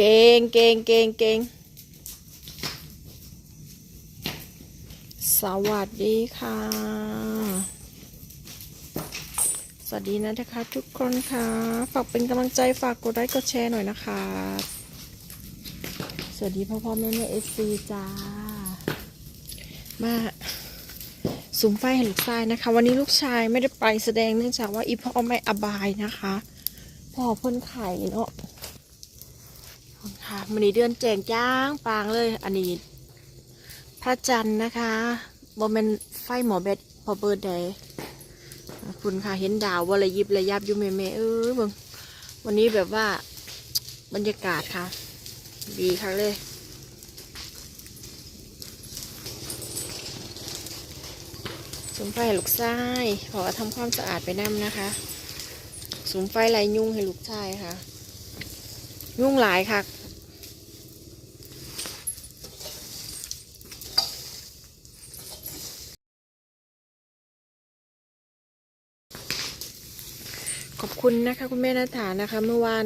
เก่งเก่งเก่งเก่งสวัสดีค่ะ สวัสดีนะคะทุกคนค่ะ ฝากเป็นกำลังใจฝากกดไลค์กดแชร์หน่อยนะคะ สวัสดีพ่อพ่อแม่แม่เอฟซีจ้า มาสุมไฟให้ลูกชายนะคะ วันนี้ลูกชายไม่ได้ไปแสดงเนื่องจากว่าอีพ่อไม่อบายนะคะ พ่อเพิ่นไข่เนาะ มันนี้เดือนแจงจ้างปางเลย อันนี้ พระจันทร์นะคะบอมเมนไฟหมอเบ็ดพอเบิร์ดเดย์คุณค่ะเห็นดาววระยิบระยับอยู่เมเมเออเบิงวันนี้แบบว่าบรรยากาศค่ะ ดีค่ะเลยสุมไฟลูกชายขอทำความสะอาดไปน้ำนะคะสุมไฟไรยุ่งให้ลูกชายค่ะ ยุ่งหลายค่ะ ข อบคุณนะคะคุณแม่นาถานะคะ เมื่อวาน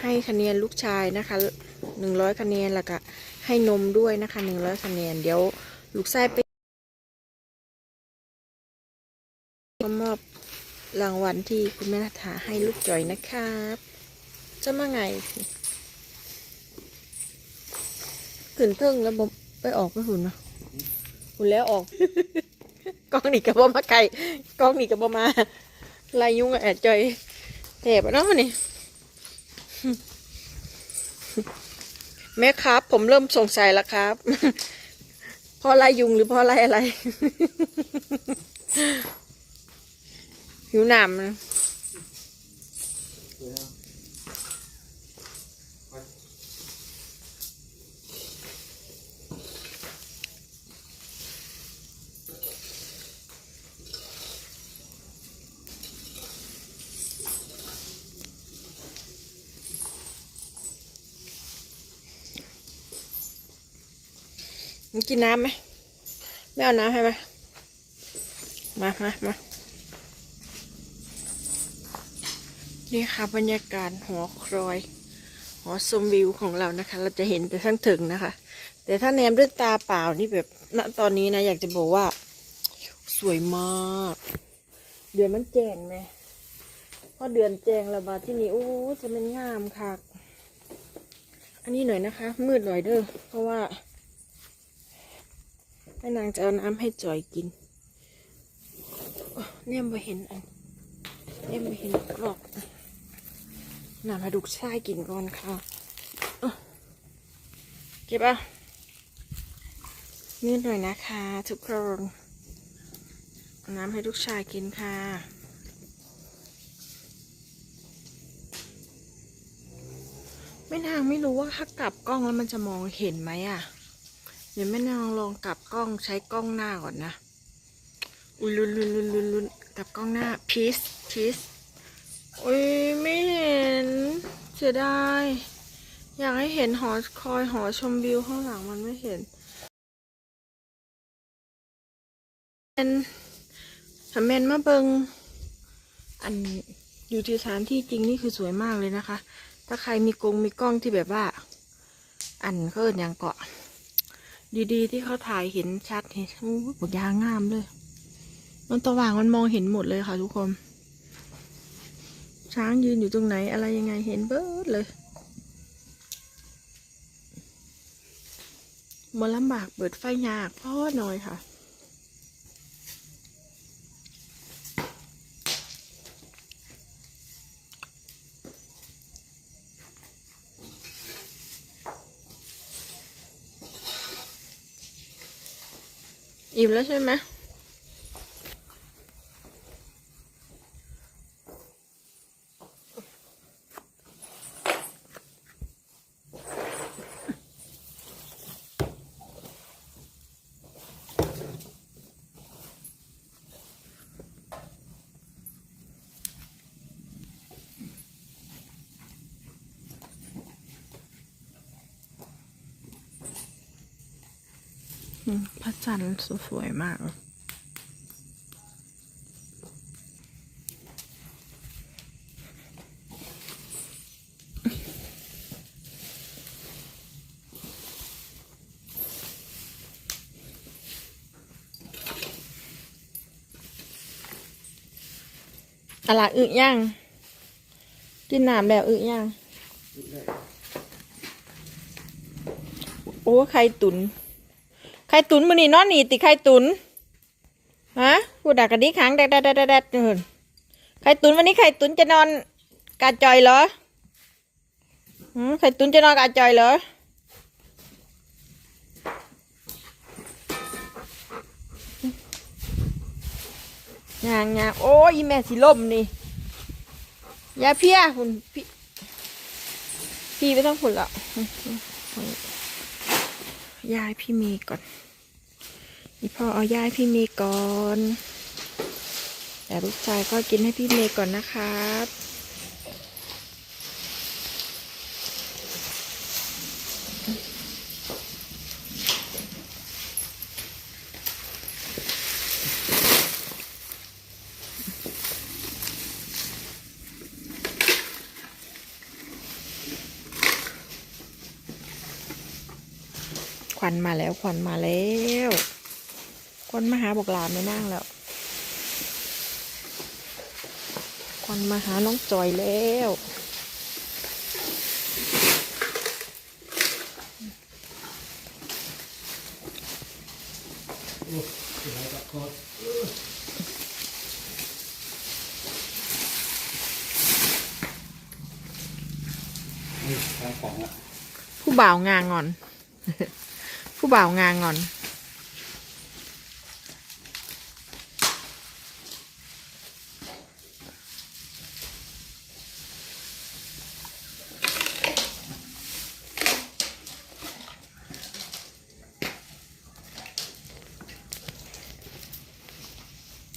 ให้คะแนนลูกชายนะคะหนึ่งร้อยคะแนนแล้วก็ให้นมด้วยนะคะหนึ่งร้อยคะแนนเดี๋ยวลูกชายไปมอบรางวัลที่คุณแม่นาถาให้ลูกจ่อยนะครับจะมาไงขึ้นเทิงแล้วบไปออกไปหุ่นนะหุ่นแล้วออกกล้องนี่กับบ่มาไก่กล้องนี่กับบ่มา ลายยุงแอดจอยแถบเนาะนี่ แม่ครับ ผมเริ่มสงสัยแล้วครับเพราะลายยุงหรือพ่อะไรอะไร หิวหนาม มึงกินน้ำไหมไม่เอาน้ำให้ไหมมามามานี่ค่ะบรรยากาศหอครอยหอชมวิวของเรานะคะ เราจะเห็นแต่ทั้งถึงนะคะ แต่ถ้าแนมด้วยตาเปล่านี่แบบณตอนนี้นะ อยากจะบอกว่า สวยมาก เดือนมันแจ้งไหมพอเดือนแจ้งแล้วบาดที่นี่โอ้จะเป็นงามค่ะ อันนี้หน่อยนะคะ มืดหน่อยเด้อเพราะว่า ม่นางจะเอาน้ำให้จอยกิน เนี่ยมาเห็นอันเนี่ยมาเห็นกรอกน้ำให้ดุกชายกินก่อนค่ะ เก็บอะนี่หน่อยนะคะทุกคนน้ำให้ลูกชายกินค่ะแม่นางไม่รู้ว่าถ้ากลับกล้องแล้วมันจะมองเห็นไหมอะ เดี๋ยวแม่นางลองกลับกล้องใช้กล้องหน้าก่อนนะ อุ้ยลุนลุนลุนลุนลุนกลับกล้องหน้าพีซพีซอุ้ยไม่เห็นเสียดายอยากให้เห็นหอคอยหอชมวิวข้างหลังมันไม่เห็นเป็นสำเมนมาเบิงอันอยู่ที่สถานที่จริงนี่คือสวยมากเลยนะคะ ถ้าใครมีกงมีกล้องที่แบบว่า อันเขาเอินอย่างเกาะ ดีๆ ที่เขาถ่ายเห็นชัดเห็นอู้หมดยางงามเลย มันตะว่างมันมองเห็นหมดเลยค่ะทุกคน ช้างยืนอยู่ตรงไหนอะไรยังไงเห็นเบิดเลยมันลำบากเปิดไฟยากพ่อหน่อยค่ะ อิ่มแล้วใช่ไหม จันทร์สวยมากอะไรอึย่างกินน้ำแล้วอึย่างโอ้ใครตุน๋น ข่ตุนมันนี่นอนหนีติไข่ตุนฮะพูดดักกันดีขังแดดแดดแดดแดดเออไข่ตุนวันนี้ไข่ตุนจะนอนกาจอยเหรอไข่ตุนจะนอนกาจอยเหรอยางยางโอ้ยแม่สิล่มนี่ยาเพี้ยคุณพี่พี่ไม่ต้องผุนละ ยายพี่เมย์ก่อนนี่พ่อเอายายพี่เมย์ก่อน แต่ลูกชายก็กินให้พี่เมย์ก่อนนะครับ วันมาแล้วควันมาแล้วควันมาหาบอกหลานไม่นั่งแล้วควันมาหาน้องจอยแล้วผู้บ่าวงางอน บ่าวงางอน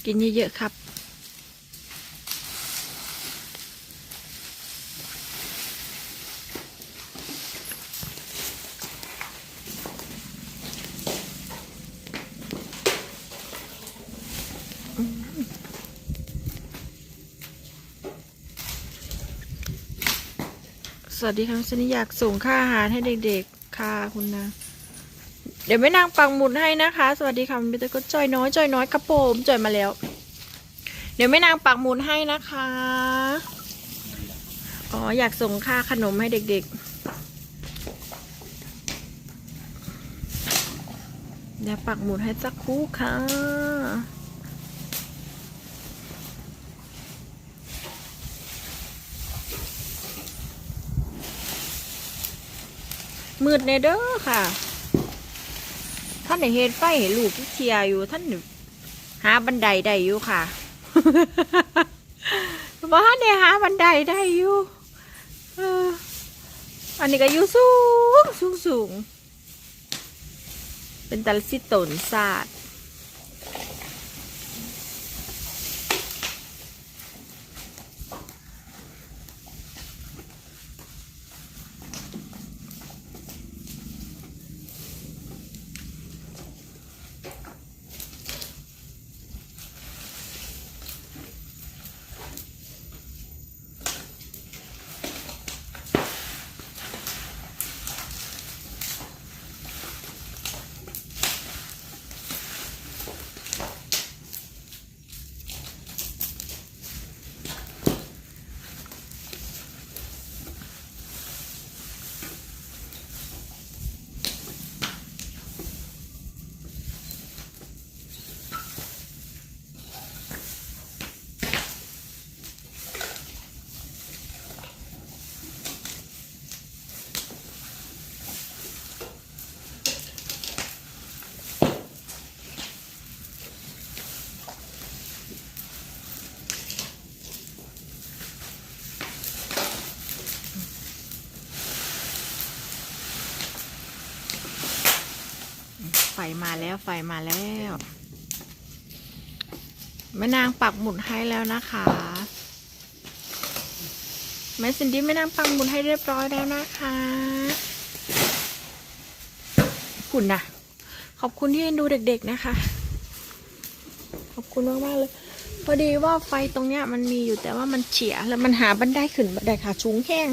กินเยอะๆครับ วัสดีครับฉันอยากส่งค่าอาหารให้เด็กๆ ค่ะคุณนะ เดี๋ยวไม่นางปังหมุดให้นะคะ สวัสดีค่ะมันเป็นก็จอยน้อยจอยน้อยกระโปมจอยมาแล้ว เดี๋ยวไม่นางปักหมุดให้นะคะ อ๋ออยากส่งค่าขนมให้เด็กๆ เดี๋ยวปักหมุดให้สักครู่ค่ะ มืดเนเด้อค่ะ ท่านเห็นไฟเห็นลูกที่เชียอยู่ ท่านหาบันไดได้อยู่ค่ะบ้านเนี่ยหาบันไดได้อยู่อันนี้ก็อยู่สูงสูงสูง เป็นตะลสิตนศาสตร์ ฟมาแล้วไฟมาแล้วแม่นางปักหมุดให้แล้วนะคะแม่สินดี้แม่นางปักหมุดให้เรียบร้อยแล้วนะคะคุณนะขอบคุณที่ดูเด็กๆนะคะ ขอบคุณมากๆเลย พอดีว่าไฟตรงเนี้ยมันมีอยู่แต่ว่ามันเฉียแล้วมันหาบันไดขึ้นบันไดขาชูงแห้ง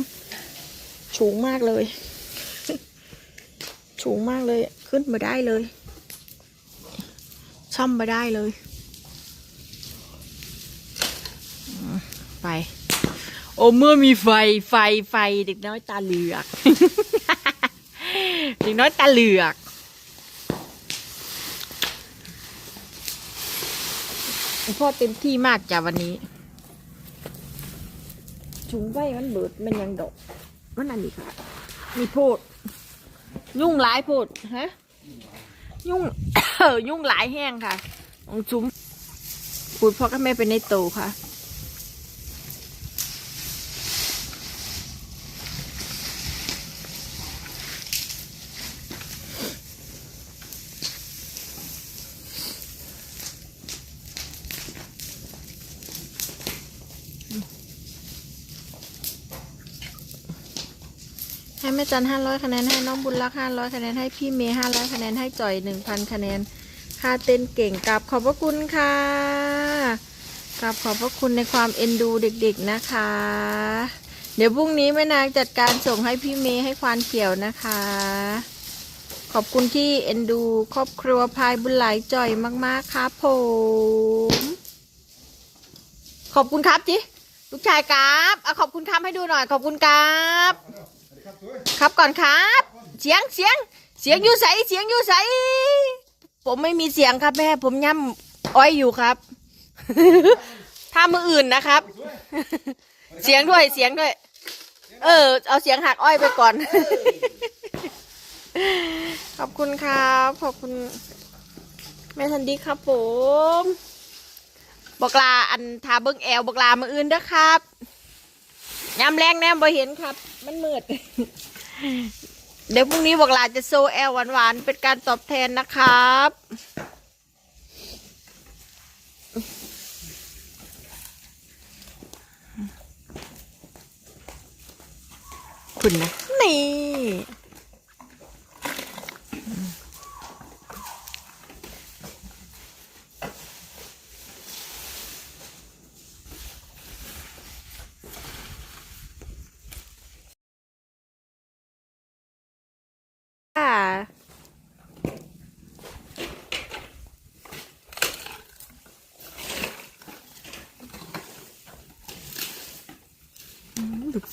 ชูงมากเลย สูงมากเลย ขึ้นมาได้เลยช่อมมาได้เลยไฟโอ้เมื่อมีไฟไฟไฟเด็กน้อยตาเหลือก เด็กน้อยตาเหลือกพ่อเต็มที่มากจ้ะวันนี้ชุงไฟมันเบิดมันยังดอก มันอันนี้ค่ะ มีโพด ยุ่งหลายโพดฮะยุ่ง ยุ่งหลายแห้งค่ะองจุ้มพูดพ่อกับแม่เป็นในโตค่ะ จันห้าร้อยคะแนนให้น้องบุญรักห้าร้อยคะแนนให้พี่เมย์ห้าร้อยคะแนนให้จ่อยหนึ่งพันคะแนนค่าเต้นเก่งกับขอบพระคุณค่ะกับขอบพระคุณในความเอ็นดูเด็กๆนะคะ เดี๋ยวพรุ่งนี้แม่นางจัดการส่งให้พี่เมย์ให้ควานเขียวนะคะ ขอบคุณที่เอ็นดูครอบครัวพายบุญหลายจ่อยมากๆครับผมขอบคุณครับจิลูกชายครับเอาขอบคุณครับให้ดูหน่อยขอบคุณครับ ครับก่อนครับ เสียงเสียงเสียงอยู่ใสเสียงอยู่ใสผมไม่มีเสียงครับแม่ ผมย่ำอ้อยอยู่ครับ ถ้ามืออื่นนะครับ เสียงด้วยเสียงด้วย เออ เอาเสียงหักอ้อยไปก่อน ขอบคุณครับ ขอบคุณ แม่ทันดีครับผมบอกลาอันทาเบิ้งแอลบอกลามืออื่นเด้อครับ ยามแรงแนมบ่เห็นครับ มันมืด เดี๋ยวพรุ่งนี้บอกลาจะโซแอลหวานๆ เป็นการตอบแทนนะครับ คุณนะ นี่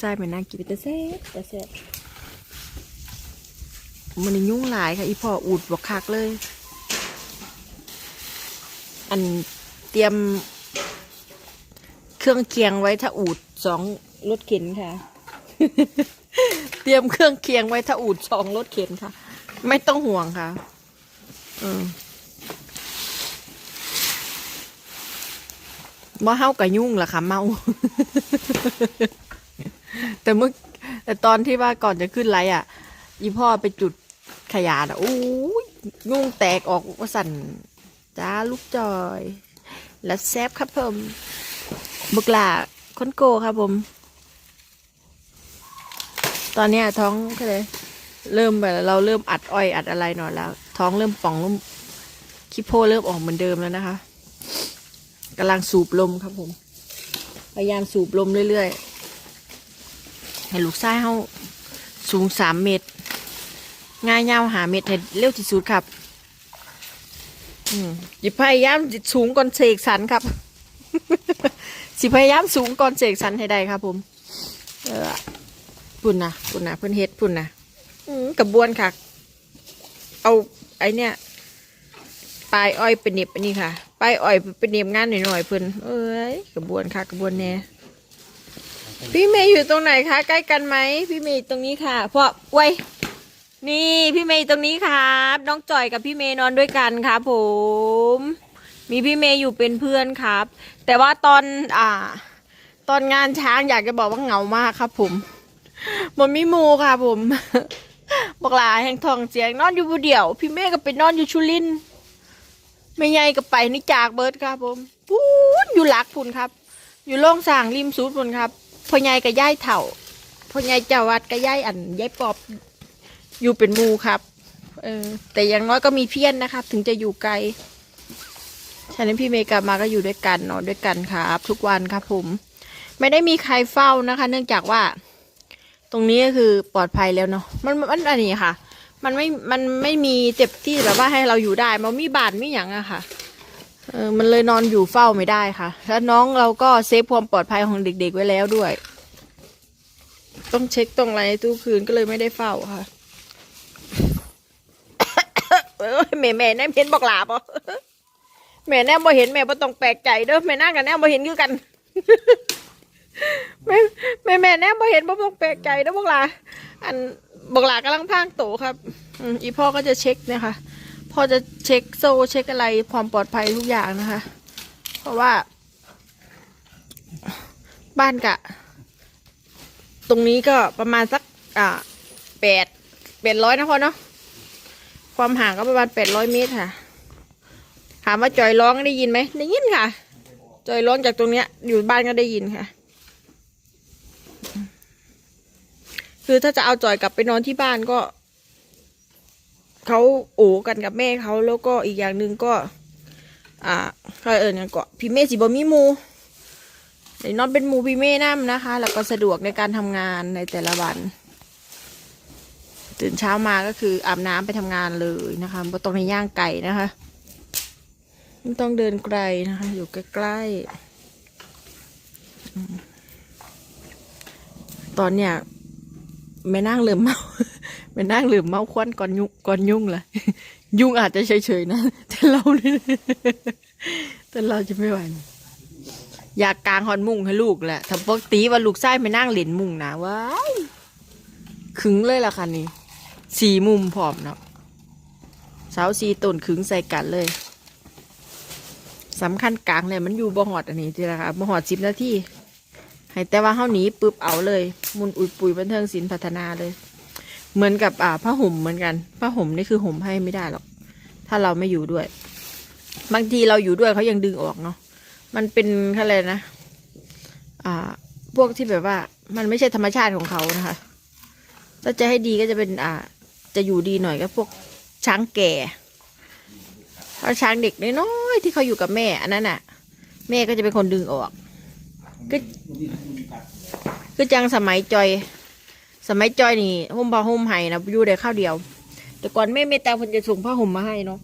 อืมลูกชายเหมือนนางกินไปแต่แซ่บแต่แซ่บมันยุ่งหลายค่ะ อีพ่ออูดบอกคักเลย อันเตรียมเครื่องเคียงไว้ถ้าอูดสองรถเข็นค่ะ เตรียมเครื่องเคียงไว้ถ้าอูดสองรถเข็นค่ะ ไม่ต้องห่วงค่ะเออว่าเฮากับยุ่งล่ะค่ะเมา แต่เมื่อแต่ตอนที่ว่าก่อนจะขึ้นไล่อะ อีพ่อไปจุดขยะอะอู้ยยุ่งแตกออกว่าสั่นจ้าลูกจอย แล้วแซบครับผมบุกลาคนโกครับผม ตอนนี้ท้องก็เลยเริ่มแบบเราเริ่มอัดอ้อยอัดอะไรหน่อยแล้ว ท้องเริ่มป่องเริ่มคิโพเริ่มออกเหมือนเดิมแล้วนะคะกำลังสูบลมครับผม พยายามสูบลมเรื่อยๆ ให้ลูกไส้เฮาสูงสามเมตร ง่ายยาวหาเมตรให้เร็วที่สุดครับ อืมอย่าพยายามสูงก่อนเสกสรรครับ สิพยายามสูงก่อนเสกสรรให้ได้ครับ ผม เออปุ่นนะปุ่นนะเพื่อนเฮ็ดปุ่นนะกระบวนค่ะ เอาไอเนี้ยปลายอ้อยเป็นเน็บอันนี้ค่ะ ปลายอ้อยเป็นเน็บงานหน่อยๆเพื่อนเอ้ยกระบวนค่ะกระบวนแน่ พี่เมย์อยู่ตรงไหนคะใกล้กันไหมพี่เมย์ตรงนี้ค่ะเพราะไว้ยนี่พี่เมย์ตรงนี้ครับ น้องจอยกับพี่เมย์นอนด้วยกันครับผม มีพี่เมย์อยู่เป็นเพื่อนครับ แต่ว่าตอนอ่า ตอนงานช้างอยากจะบอกว่าเหงามากครับ ผมมันมีมูค่ะผม บอกลาแห่งทองเสียงนอนอยู่ผู้เดียว พี่เมฆก็ไปนอนอยู่ชุลินไม่ใหญ่ก็ไปนี่จากเบิร์ดครับผมพูนอยู่หลักพุนครับ อยู่โล่งสางริมสูดพุนครับ พ่อใหญ่กับย่ายเถ่าพ่อใหญ่เจ้าวัดกับย่ายอันย่ายปอบอยู่เป็นหมูครับ เออ แต่อย่างน้อยก็มีเพี้ยนนะครับถึงจะอยู่ไกลฉะนั้นพี่เมย์กลับมาก็อยู่ด้วยกันนอนด้วยกันครับ ทุกวันครับผม ไม่ได้มีใครเฝ้านะคะ เนื่องจากว่า ตรงนี้ก็คือปลอดภัยแล้วเนาะมันมันอันนี้ค่ะ มันไม่มันไม่มีเจ็บที่แบบว่าให้เราอยู่ได้ มันมีบานมีอย่างอะค่ะ เออมันเลยนอนอยู่เฝ้าไม่ได้ค่ะ แล้วน้องเราก็เซฟความปลอดภัยของเด็ก ๆ ไว้แล้วด้วย ต้องเช็คตรงอะไรในตู้คืนก็เลยไม่ได้เฝ้าค่ะเออแม่แม่แน่เห็นบอกหลาบอะแม่แน่บ่เห็นแม่บ่ต้องแปลกใจเด้อแม่นั่งกันแน่บ่เห็นคือกันแม่แม่แม่แน่บ่เห็นบ่ต้องแปลกใจเด้อบอกหลาอันบอกหลากำลังพางโตครับอีพ่อก็จะเช็คเนะคะ พอจะเช็คโซ่เช็คอะไรความปลอดภัยทุกอย่างนะคะ เพราะว่า บ้านกะ ตรงนี้ก็ประมาณสัก อ่าแปดแปดร้อยนะพ่อเนาะความห่างก็ประมาณแปดร้อยเมตรค่ะ ถามว่าจอยร้องได้ยินไหมได้ยินค่ะ จอยร้องจากตรงเนี้ย อยู่บ้านก็ได้ยินค่ะ คือถ้าจะเอาจอยกลับไปนอนที่บ้านก็ เขาโอกันกับแม่เขาแล้วก็อีกอย่างหนึ่งก็ อ่าเขาเอิญกันก็พี่เมสิบมีมูเดี๋ยวนอนเป็นมูพี่เมย์น้ำนะคะ แล้วก็สะดวกในการทำงานในแต่ละวัน ตื่นเช้ามาก็คืออาบน้ำไปทำงานเลยนะคะไม่ต้องในย่างไก่นะคะไม่ต้องเดินไกลนะคะ อยู่ใกล้ๆตอนเนี้ย ไม่นั่งเริ่มเมาไม่นั่งเริ่มเมาควันก่อนยุ่งก่อนยุ่งละยุ่งอาจจะเฉยๆนะแต่เราเนี่ยแต่เราจะไม่ไหวอยากกางฮอนมุ้งให้ลูกแหละถ้าปกติว่าลูกไส้ไม่นั่งเล่นมุ้งนะว้ายขึงเลยล่ะค่ะนี่สี่มุมพร้อมเนาะเสาสี่ต้นขึงใส่กันเลยสำคัญกลางเลยมันอยู่บ่หอดอันนี้ทีละค่ะบ่หอดสิบนาที ให้แต่ว่าเฮาหนีปุ๊บเอาเลย มุนอุยปุยบันเทิงศิลป์พัฒนาเลย เหมือนกับอ่าผ้าห่มเหมือนกันผ้าห่มนี่คือห่มให้ไม่ได้หรอก ถ้าเราไม่อยู่ด้วย บางทีเราอยู่ด้วยเขายังดึงออกเนาะมันเป็นอะไรนะ อ่า พวกที่แบบว่า มันไม่ใช่ธรรมชาติของเขานะคะถ้าจะให้ดีก็จะเป็นอ่า จะอยู่ดีหน่อยก็พวกช้างแก่ถ้าช้างเด็กน้อยๆที่เขาอยู่กับแม่ อันนั้นน่ะ แม่ก็จะเป็นคนดึงออก ก็คือจังสมัยจอย สมัยจอยนี่ห่มผ้าห่มไห้นะอยู่ได้ข้าวเดียว แต่ก่อนแม่เมตตาเพิ่นจะส่งผ้าห่มมาให้เนาะ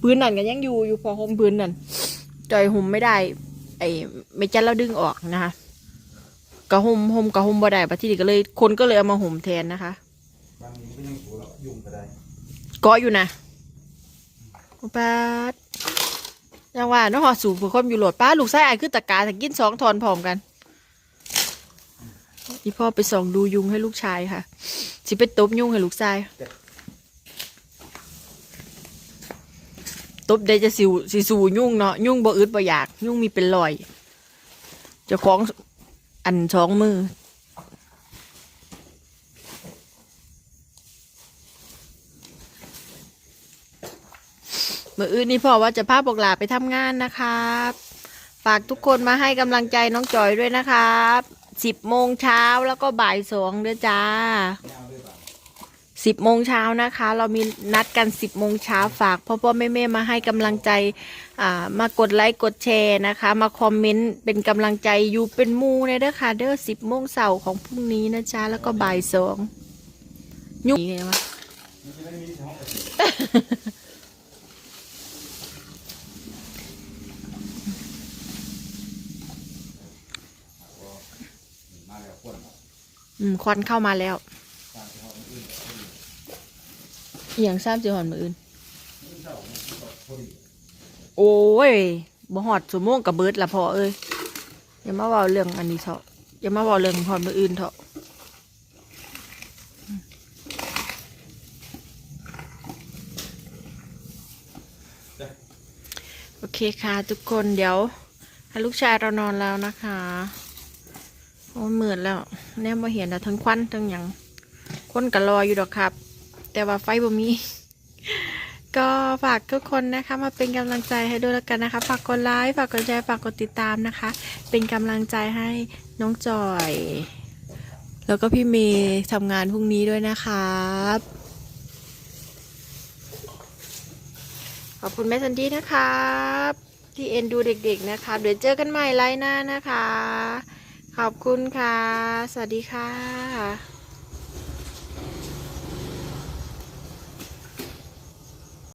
พื้นนั่นก็ยังอยู่อยู่พอห่มพื้นนั่นจอยห่มไม่ได้ ไอ้ไม่จันเราดึงออกนะคะกระห่มห่มกระห่มบ่ได้ปะที่นี่ก็เลย คนก็เลยเอามาห่มแทนนะคะบางทีก็ยังสูแล้วยุ่งก็ได้เกาะอยู่นะป้าด ยังว่าเน้องหอสูบเพื่อความอยู่โหลดป้าลูกไส้อายคือตะกาถ้ากินสองทอนพร้อมกันที่พ่อไปส่องดูยุงให้ลูกชายค่ะสิไปตบยุงให้ลูกชายตบได้จะสิวสิสูยุ่งเนาะยุ่งบ่อึดบ่อยาก ยุ่งมีเป็นรอย จะคล้องอันสองมือ มื่ออื่นนี่พ่อว่าจะพาพวกหลาไปทำงานนะครับ ฝากทุกคนมาให้กำลังใจน้องจอยด้วยนะครับสิบโมงเช้าแล้วก็บ่ายสองเด้อจ้าสิบโมงเช้านะคะ เรามีนัดกันสิบโมงเช้าฝากพ่อพ่อแม่แม่มาให้กำลังใจอ่ามากดไลค์กดแชร์นะคะ มาคอมเมนต์เป็นกำลังใจอยู่เป็นหมูเลยเด้อค่ะเด้อสิบโมงเสาร์ของพรุ่งนี้นะจ๊ะแล้วก็บ่ายสองยุ่งไงวะ มาแล้วคน อืมควันเข้ามาแล้วอหย่างทราบจีหอนมืออื่น โอ้ยบ่หอดสมมงกับเบิร์ดละพอเอ้ยอย่ามาว่าเรื่องอันนี้เถอะอย่ามาว่าเรื่องหอนมืออื่นเถอะโอเคค่ะทุกคนเดี๋ยวให้ลูกชายเรานอนแล้วนะคะ อ้มื่นแล้วแน่มาเห็นแล้วทั้งควันทั้งหยังคนก็รออยู่ดอกครับ แต่ว่าไฟบ่มี ก็ฝากทุกคนนะคะ มาเป็นกำลังใจให้ด้วยแล้วกันนะคะ ฝากกดไลค์ฝากกดแชร์ฝากกดติดตามนะคะ เป็นกำลังใจให้น้องจอย แล้วก็พี่เมย์ทำงานพรุ่งนี้ด้วยนะครับขอบคุณแม่ซันดี้นะครับ ที่เอ็นดูเด็กๆนะครับเดี๋ยวเจอกันใหม่ไลน์หน้านะคะ ขอบคุณค่ะ สวัสดีค่ะ